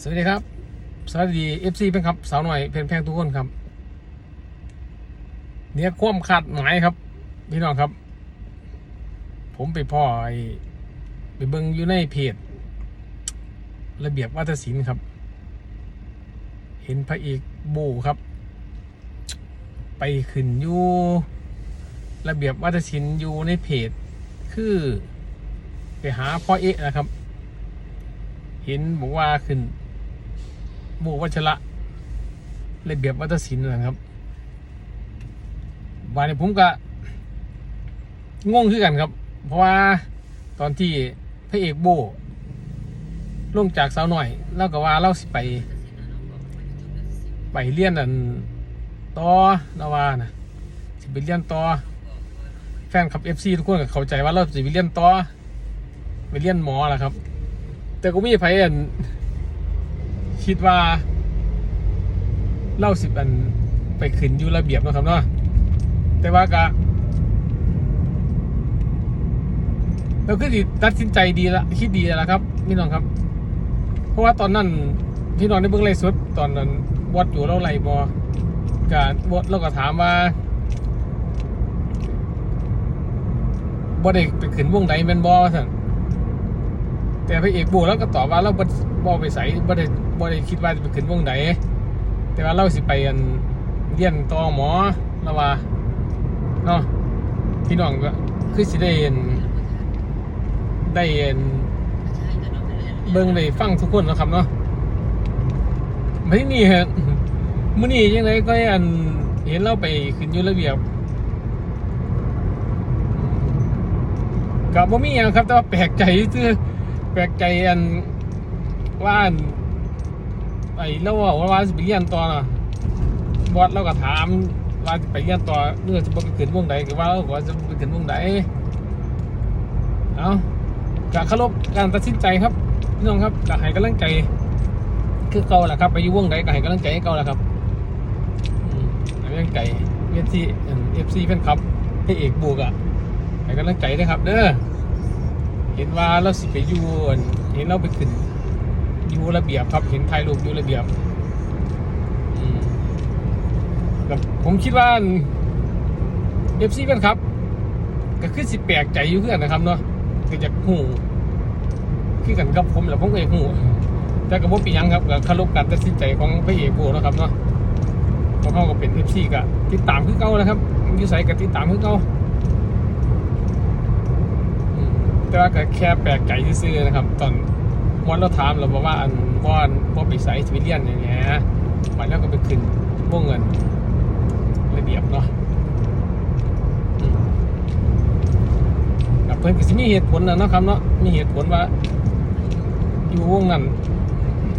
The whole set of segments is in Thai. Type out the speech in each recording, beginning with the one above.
สวัสดีครับ สวัสดีเอฟซีเป็นครับสาวหน่อยเพนแพงทุกคนครับ เนี่ยความขาดหมายครับ พี่น้องครับ ผมไปพ่อไอไปเบิงอยู่ในเพจระเบียบวัฒศิลป์ครับ เห็นพระเอกโบครับ ไปขึ้นอยู่ระเบียบวัฒศิลป์อยู่ในเพจ คือไปหาพ่อเอ๊ะนะครับ เห็นบอกว่าขึ้น โบวัชระระเบียบวัฒนศิลป์นะครับวันนี้ผมก็งงขึ้นกันครับ เพราะว่าตอนที่พระเอกโบลงจากสาวหน่อยเล่าก็ว่าเล่าสิไป ไปเรียนอันต่อนาวานะสิไปเรียนต่อแฟนคับเอฟซีทุกคนก็เข้าใจว่าเราสิไปเรียนต่อไปเรียนหมอแหละครับ แต่ก็มีไผอัน คิดว่าเล่าสิบอันไปขึ้นอยู่ระเบียบเนาะครับเนาะแต่ว่าก็เราคือตัดสินใจดีละคิดดีแล้วครับพี่น้องครับ เพราะว่าตอนนั้นพี่น้องได้เบิ่งไลฟ์สดตอนนั้นวัดอยู่เราไรบอการวัดเราก็ถามว่าบ่ได้ไปขึ้นวงใดแม่นบ่สั่น แต่พระเอกบูแล้วก็ตอบว่าเราบ่บ่ไปใส่บ่ได้บ่ได้คิดว่าจะไปขึ้นวงใดแต่ว่าเราสิไปอันเรียนต่อหมอล้วว่าเนาะพี่น้องก็คือสิได้เห็นได้เห็นเบิ่งได้ฟังทุกคนนะครับเนาะไม่นี่ฮะมื้อนี้ยังไงก็อันเห็นเราไปขึ้นอยู่ระเบียบก็บ่มีหยังครับแต่ว่าแปลกใจซื่อ ปลกใจอันว่าอันไอ้เราว่าว่าสิไปเรียนต่อเนาะบอสเราก็ถามว่าสิไปเรียนต่อเนื่อจะไปขึ้นวงใดก็ว่าเราว่าจะไปขึ้นวงใดเอากะเคารพการตัดสินใจครับพี่น้องครับกะให้กำลังใจ คือเก่าแหละครับ ไปอยู่วงใดก็ให้กำลังใจให้เก่าแหละครับให้กำลังใจเอฟซีเอฟซีแฟนคลับให้เอกบูกอะให้กำลังใจด้วยครับ เด้อ เห็นว่าเราสิไปอยู่อั่นเห็นเราไปขึ้นอยู่ระเบียบครับเห็นถ่ายรูปอยู่ระเบียบอืมกับผมคิดว่าเอฟซีเป็นครับ ก็คือสิแปลกใจอยู่เพื่อนนะครับเนาะก็จะหูคือกันกับผมแหละผมก็อยากหูแต่กับผมปียังครับกับคารพการตัดสินใจของพระเอกโบนะครับเนาะเพราะเขาก็เป็นเอฟซีกับติดตามคือเก่านะครับยูใส่กับติดตามคือเก่า อืม แต่ว่าก็แค่แปลกใจซื่อๆนะครับ ตอนวันเราถามเราบอกว่าอันว่านว่าไปใส่สวิเลียนอย่างเงี้ยมันแล้วก็ไปขึ้นวงเงินระเบียบเนาะกับเพื่อนก็สิมีเหตุผลนะนะครับเนาะมีเหตุผลว่าอยู่วงนั้น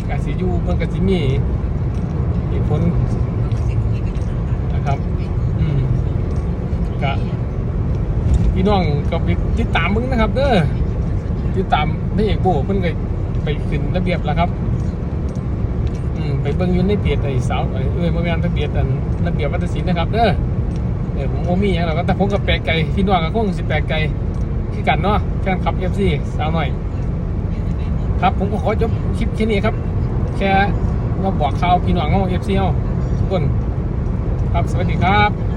กสิอยู่เพื่อนก็สิมีเหตุผลนะครับ อืมก็ พี่ น้องกับติดตามมึงนะครับเด้อติดตามพระเอกโบเพิ่นก็ไปขึ้นระเบียบแล้วครับ อืมไปเบิ่งยู่ในเพจไอ้สาวเอ้ยเอ้ยบ่แม่นทะเบียนอันระเบียบวัฒนศิลป์นะครับเด้อเออผมบ่มีหยังหรอกแต่ผมก็แปลกใจพี่น้องก็คงสิแปลกใจคือกันเนาะแฟนคลับ FC สาวหน่อย ครับผมก็ขอจบคลิปแค่นี้ครับ แค่มาบอกข่าวพี่น้องเฮา FC เฮาทุกคน ครับสวัสดีครับ